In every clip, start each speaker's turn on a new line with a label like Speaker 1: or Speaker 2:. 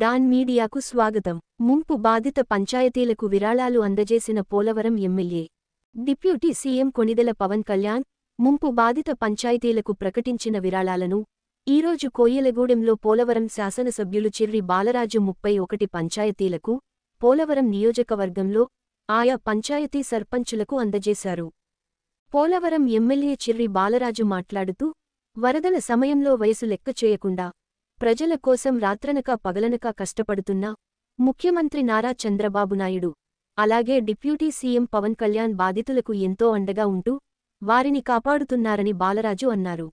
Speaker 1: Don మీడియాకు స్వాగతం. ముంపు బాధిత పంచాయతీలకు విరాళాలు అందజేసిన Polavaram MLA. Deputy CM Konidela Pawan Kalyan ముంపు బాధిత పంచాయతీలకు ప్రకటించిన విరాళాలను ఈరోజు కోయలగూడెంలో పోలవరం శాసనసభ్యులు చిర్రి బాలరాజు ముప్పై ఒకటి పంచాయతీలకు పోలవరం నియోజకవర్గంలో ఆయా పంచాయతీ సర్పంచులకు అందజేశారు. పోలవరం ఎమ్మెల్యే చిర్రి బాలరాజు మాట్లాడుతూ వరదల సమయంలో వయసు లెక్క చేయకుండా ప్రజల కోసం రాత్రనక పగలనక కష్టపడుతున్న ముఖ్యమంత్రి నారా చంద్రబాబు నాయుడు అలాగే డిప్యూటీ సీఎం పవన్ కళ్యాణ్ బాధితులకు ఎంతో అండగా ఉంటూ వారిని కాపాడుతున్నారని బాలరాజు అన్నారు.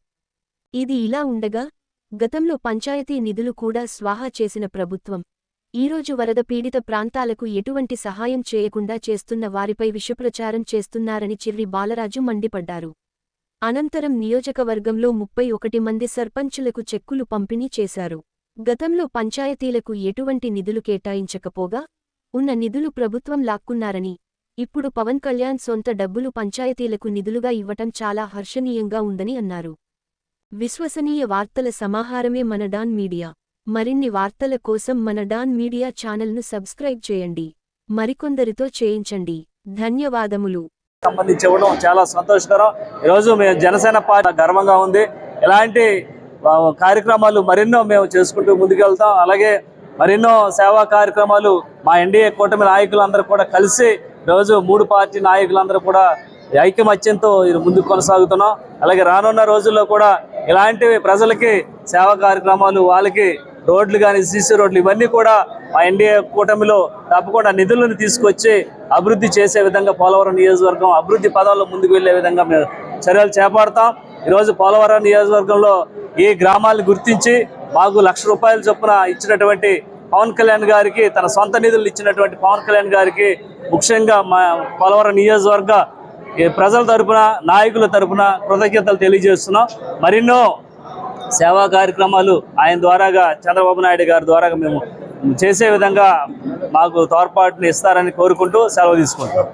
Speaker 1: ఇది ఇలా ఉండగా గతంలో పంచాయతీ నిధులు కూడా స్వాహా చేసిన ప్రభుత్వం ఈరోజు వరద పీడిత ప్రాంతాలకు ఎటువంటి సహాయం చేయకుండా చేస్తున్న వారిపై విషప్రచారం చేస్తున్నారని చిర్రి బాలరాజు మండిపడ్డారు. అనంతరం నియోజకవర్గంలో ముప్పై ఒకటి మంది సర్పంచులకు చెక్కులు పంపిణీ చేశారు. గతంలో పంచాయతీలకు ఎటువంటి నిధులు కేటాయించకపోగా ఉన్న నిధులు ప్రభుత్వం లాక్కున్నారని ఇప్పుడు పవన్ కళ్యాణ్ సొంత డబ్బులు పంచాయతీలకు నిధులుగా ఇవ్వటం చాలా హర్షణీయంగా ఉందని అన్నారు. విశ్వసనీయ వార్తల సమాహారమే మన డాన్ మీడియా. మరిన్ని వార్తల కోసం మన డాన్ మీడియా ఛానల్ను సబ్స్క్రైబ్ చేయండి. మరికొందరితో చేయించండి. ధన్యవాదములు.
Speaker 2: సంబంధించి ఇవ్వడం చాలా సంతోషకరం. ఈరోజు మేము జనసేన పార్టీ గర్వంగా ఉంది. ఇలాంటి కార్యక్రమాలు మరెన్నో మేము చేసుకుంటూ ముందుకెళ్తాం. అలాగే మరెన్నో సేవా కార్యక్రమాలు మా ఎన్డీఏ కూటమి నాయకులందరూ కూడా కలిసి ఈరోజు మూడు పార్టీ నాయకులందరూ కూడా ఐక్యమత్యంతో ఇది ముందుకు కొనసాగుతున్నాం. అలాగే రానున్న రోజుల్లో కూడా ఇలాంటివి ప్రజలకి సేవా కార్యక్రమాలు వాళ్ళకి రోడ్లు కానీ సీసీ రోడ్లు ఇవన్నీ కూడా మా ఎన్డీఏ కూటమిలో తప్పకుండా నిధులను తీసుకొచ్చి అభివృద్ధి చేసే విధంగా పోలవరం నియోజకవర్గం అభివృద్ధి పదాల్లో ముందుకు వెళ్ళే విధంగా మేము చర్యలు చేపడతాం. ఈరోజు పోలవరం నియోజకవర్గంలో ఈ గ్రామాలను గుర్తించి మాకు లక్ష రూపాయల చొప్పున ఇచ్చినటువంటి పవన్ కళ్యాణ్ గారికి తన సొంత నిధులు ఇచ్చినటువంటి పవన్ కళ్యాణ్ గారికి ముఖ్యంగా మా పోలవరం నియోజకవర్గ ప్రజల తరపున నాయకుల తరపున కృతజ్ఞతలు తెలియజేస్తున్నాం. మరెన్నో సేవా కార్యక్రమాలు ఆయన ద్వారాగా చంద్రబాబు నాయుడు గారి ద్వారాగా మేము చేసే విధంగా మాకు తోడ్పాటుని ఇస్తారని కోరుకుంటూ సెలవు తీసుకుంటాం